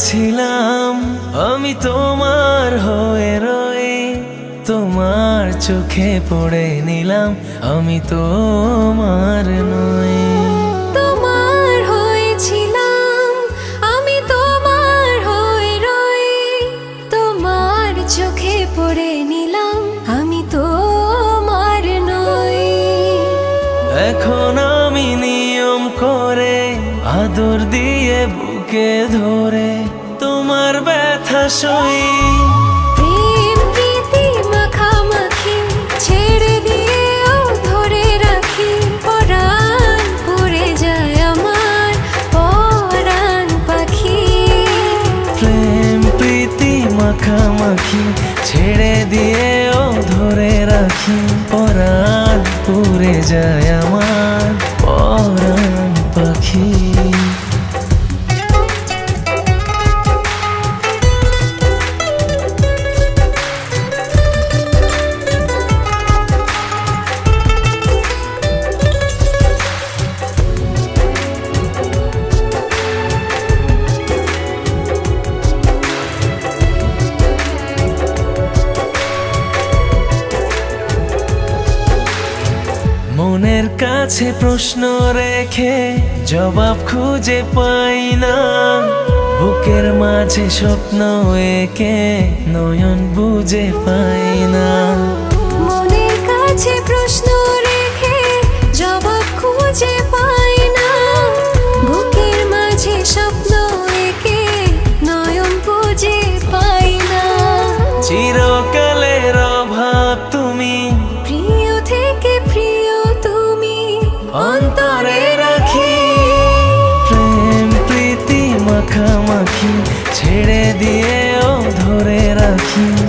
হয়েছিলাম আমি তোমার হয়ে রয়ে তোমার চোখে পড়ে নিলাম, আমি তোমার নই। তোমার হয়েছিলাম আমি তোমার তোমার চোখে পড়ে আদর দিয়ে বুকে ধরে তোমার ব্যথা সই। প্রেম প্রীতি মাখামাখি ছেড়ে দিয়েও ধরে রাখি। পরাণ পড়ে যায় আমার। মনের কাছে প্রশ্ন রেখে জবাব খুঁজে পাই না। বুকের মাঝে স্বপ্ন একে নয়ন বুঝে পাই না। love you.